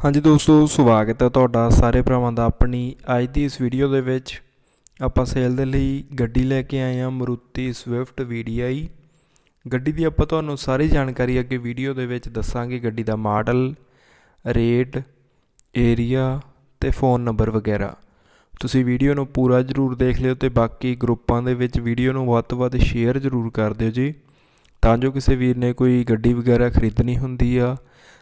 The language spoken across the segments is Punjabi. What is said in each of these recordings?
ਹਾਂਜੀ ਦੋਸਤੋ, ਸਵਾਗਤ ਹੈ ਤੁਹਾਡਾ ਸਾਰੇ ਭਰਾਵਾਂ ਦਾ ਆਪਣੀ ਅੱਜ ਦੀ ਇਸ ਵੀਡੀਓ ਦੇ ਵਿੱਚ। ਆਪਾਂ ਸੇਲ ਦੇ ਲਈ ਗੱਡੀ ਲੈ ਕੇ ਆਏ ਹਾਂ, ਮਰੂਤੀ ਸਵਿਫਟ VDI ਗੱਡੀ ਦੀ ਆਪਾਂ ਤੁਹਾਨੂੰ ਸਾਰੀ ਜਾਣਕਾਰੀ ਅੱਗੇ ਵੀਡੀਓ ਦੇ ਵਿੱਚ ਦੱਸਾਂਗੇ, ਗੱਡੀ ਦਾ ਮਾਡਲ, ਰੇਟ ਏਰੀਆ ਤੇ ਫੋਨ ਨੰਬਰ ਵਗੈਰਾ। ਤੁਸੀਂ ਵੀਡੀਓ ਨੂੰ ਪੂਰਾ ਜ਼ਰੂਰ ਦੇਖ ਲਿਓ ਤੇ ਬਾਕੀ ਗਰੁੱਪਾਂ ਦੇ ਵਿੱਚ ਵੀਡੀਓ ਨੂੰ ਵੱਧ ਤੋਂ ਵੱਧ ਸ਼ੇਅਰ ਜ਼ਰੂਰ ਕਰ ਦਿਓ ਜੀ। ਤਾਂ ਜੋ ਕਿਸੇ ਵੀਰ ਨੇ ਕੋਈ ਗੱਡੀ ਵਗੈਰਾ ਖਰੀਦਣੀ ਹੁੰਦੀ ਆ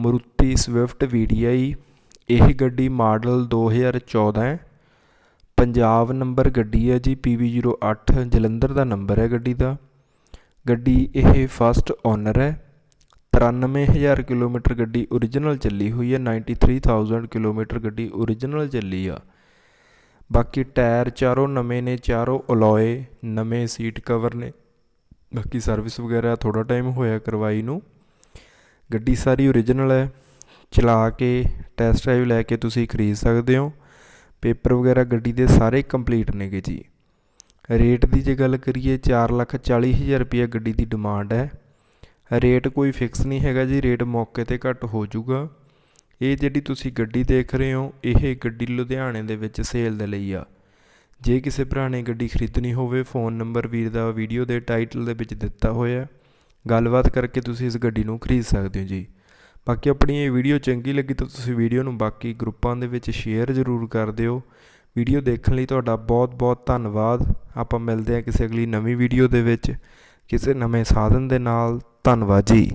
Maruti swift V D I ਇਹ ਗੱਡੀ ਮਾਡਲ 2014 ਹੈ। ਪੰਜਾਬ ਨੰਬਰ ਗੱਡੀ ਹੈ ਜੀ PV08 ਜਲੰਧਰ ਦਾ ਨੰਬਰ ਹੈ ਗੱਡੀ ਦਾ। ਗੱਡੀ ਇਹ ਫਸਟ ਓਨਰ ਹੈ। 93000 ਕਿਲੋਮੀਟਰ ਗੱਡੀ ਓਰੀਜਨਲ ਚੱਲੀ ਹੋਈ ਹੈ 93000 ਕਿਲੋਮੀਟਰ ਗੱਡੀ ਓਰੀਜਨਲ ਚੱਲੀ ਆ। ਬਾਕੀ ਟਾਇਰ ਚਾਰੋਂ ਨਵੇਂ ਨੇ, ਚਾਰੋਂ ਅਲੋਏ, ਨਵੇਂ ਸੀਟ ਕਵਰ ਨੇ। ਬਾਕੀ ਸਰਵਿਸ ਵਗੈਰਾ ਥੋੜਾ ਟਾਈਮ ਹੋਇਆ ਕਰਵਾਈ ਨੂੰ। ਗੱਡੀ ਸਾਰੀ ਓਰੀਜਨਲ ਹੈ। ਚਲਾ ਕੇ ਟੈਸਟ ਡਰਾਈਵ ਲੈ ਕੇ ਤੁਸੀਂ ਖਰੀਦ ਸਕਦੇ ਹੋ। ਪੇਪਰ ਵਗੈਰਾ ਗੱਡੀ ਦੇ ਸਾਰੇ ਕੰਪਲੀਟ ਨੇਗੇ ਜੀ। ਰੇਟ ਦੀ ਜੇ ਗੱਲ ਕਰੀਏ 440000 ਰੁਪਏ ਗੱਡੀ ਦੀ ਡਿਮਾਂਡ ਹੈ। ਰੇਟ ਕੋਈ ਫਿਕਸ ਨਹੀਂ ਹੈਗਾ ਜੀ, ਰੇਟ ਮੌਕੇ ਤੇ ਘੱਟ ਹੋ ਜਾਊਗਾ। ਇਹ ਜਿਹੜੀ ਤੁਸੀਂ ਗੱਡੀ ਦੇਖ ਰਹੇ ਹੋ, ਇਹ ਗੱਡੀ ਲੁਧਿਆਣੇ ਦੇ ਵਿੱਚ ਸੇਲ ਦੇ ਲਈ ਆ। ਜੇ ਕਿਸੇ ਭਰਾ ਨੇ ਗੱਡੀ ਖਰੀਦਣੀ ਹੋਵੇ ਫੋਨ ਨੰਬਰ ਵੀਰ ਦਾ ਵੀਡੀਓ ਦੇ ਟਾਈਟਲ ਦੇ ਵਿੱਚ ਦਿੱਤਾ ਹੋਇਆ ਗੱਲਬਾਤ ਕਰਕੇ ਤੁਸੀਂ ਇਸ ਗੱਡੀ ਨੂੰ ਖਰੀਦ ਸਕਦੇ ਹੋ ਜੀ। ਬਾਕੀ ਆਪਣੀ ਇਹ ਵੀਡੀਓ ਚੰਗੀ ਲੱਗੀ ਤਾਂ ਤੁਸੀਂ ਵੀਡੀਓ ਨੂੰ ਬਾਕੀ ਗਰੁੱਪਾਂ ਦੇ ਵਿੱਚ ਸ਼ੇਅਰ ਜ਼ਰੂਰ ਕਰ ਦਿਓ। ਵੀਡੀਓ ਦੇਖਣ ਲਈ ਤੁਹਾਡਾ ਬਹੁਤ ਬਹੁਤ ਧੰਨਵਾਦ। ਆਪਾਂ ਮਿਲਦੇ ਹਾਂ ਕਿਸੇ ਅਗਲੀ ਨਵੀਂ ਵੀਡੀਓ ਦੇ ਵਿੱਚ। ਕਿਸੇ ਨਵੇਂ ਸਾਧਨ ਦੇ ਨਾਲ। ਧੰਨਵਾਦ ਜੀ।